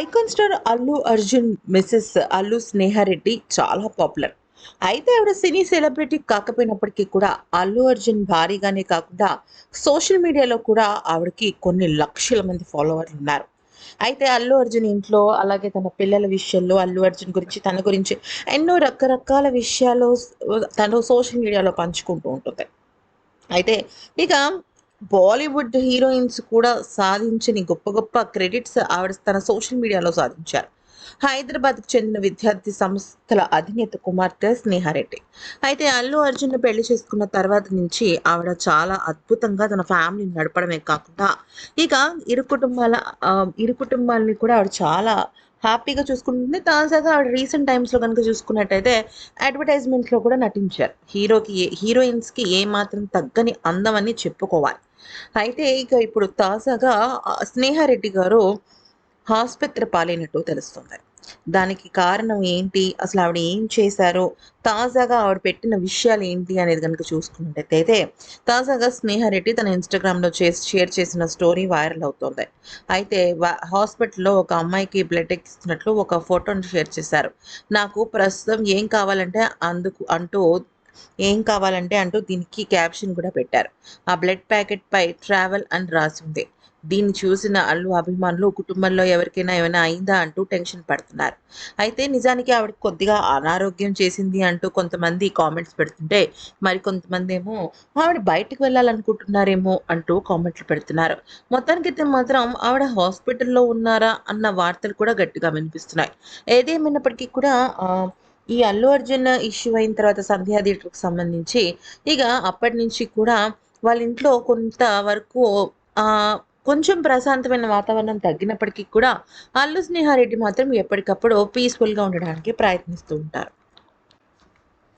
Icon star Allu Arjun Mrs Allu Sneha Reddy చాలా popular. అయితే ఆవిడ సినీ సెలబ్రిటీ కాకపోయినప్పటికీ కూడా అల్లు అర్జున్ భారీగానే కాకుండా సోషల్ మీడియాలో కూడా ఆవిడకి కొన్ని లక్షల మంది ఫాలోవర్లు ఉన్నారు. అయితే అల్లు అర్జున్ ఇంట్లో అలాగే తన పిల్లల విషయంలో అల్లు అర్జున్ గురించి తన గురించి ఎన్నో రకరకాల విషయాలు తను సోషల్ మీడియాలో పంచుకుంటూ ఉంటుంది. అయితే ఇక బాలీవుడ్ హీరోయిన్స్ కూడా సాధించని గొప్ప గొప్ప క్రెడిట్స్ ఆవిడ తన సోషల్ మీడియాలో సాధించారు. హైదరాబాద్కు చెందిన విద్యార్థి సంస్థల అధినేత కుమార్తె స్నేహారెడ్డి అయితే అల్లు అర్జున్ పెళ్ళి చేసుకున్న తర్వాత నుంచి ఆవిడ చాలా అద్భుతంగా తన ఫ్యామిలీని నడపడమే కాకుండా ఇక ఇరు కుటుంబాల ఇరు కుటుంబాలని కూడా ఆవిడ చాలా హ్యాపీగా చూసుకుంటుంది. తాజాగా ఆవిడ రీసెంట్ టైమ్స్లో కనుక చూసుకున్నట్టయితే అడ్వర్టైజ్మెంట్స్లో కూడా నటించారు. హీరోకి హీరోయిన్స్కి ఏ మాత్రం తగ్గని అందం అని చెప్పుకోవాలి. అయితే ఇక ఇప్పుడు తాజాగా స్నేహారెడ్డి గారు ఆసుపత్రి పాలైనట్టు తెలుస్తుంది. దానికి కారణం ఏంటి? అసలు ఆవిడ ఏం చేశారో? తాజాగా ఆవిడ పెట్టిన విషయాలు ఏంటి అనేది కనుక చూసుకున్నట్టయితే తాజాగా స్నేహారెడ్డి తన ఇన్స్టాగ్రామ్లో చేసి షేర్ చేసిన స్టోరీ వైరల్ అవుతోంది. అయితే హాస్పిటల్లో ఒక అమ్మాయికి బ్లడ్ ఎక్కిస్తున్నట్లు ఒక ఫోటోని షేర్ చేశారు. నాకు ప్రస్తుతం ఏం కావాలంటే అందుకు అంటూ ఏం కావాలంటే అంటూ దీనికి క్యాప్షన్ కూడా పెట్టారు. ఆ బ్లడ్ ప్యాకెట్ పై ట్రావెల్ అని రాసి ఉంది. దీన్ని చూసిన అల్లు అభిమానులు కుటుంబంలో ఎవరికైనా ఏమైనా అయిందా అంటూ టెన్షన్ పడుతున్నారు. అయితే నిజానికి ఆవిడ కొద్దిగా అనారోగ్యం చేసింది అంటూ కొంతమంది కామెంట్స్ పెడుతుంటే మరి కొంతమంది ఏమో ఆవిడ బయటకు వెళ్ళాలనుకుంటున్నారేమో అంటూ కామెంట్లు పెడుతున్నారు. మొత్తానికైతే మాత్రం ఆవిడ హాస్పిటల్లో ఉన్నారా అన్న వార్తలు కూడా గట్టిగా వినిపిస్తున్నాయి. ఏదేమైనప్పటికీ కూడా ఈ అల్లు అర్జున్ ఇష్యూ అయిన తర్వాత సంధ్యా థియేటర్కి సంబంధించి ఇక అప్పటి నుంచి కూడా వాళ్ళ ఇంట్లో కొంత వరకు ఆ, కొంచెం ప్రశాంతమైన వాతావరణం తగ్గినప్పటికీ కూడా అల్లు స్నేహారెడ్డి మాత్రం ఎప్పటికప్పుడు పీస్ఫుల్గా ఉండడానికి ప్రయత్నిస్తూ ఉంటారు.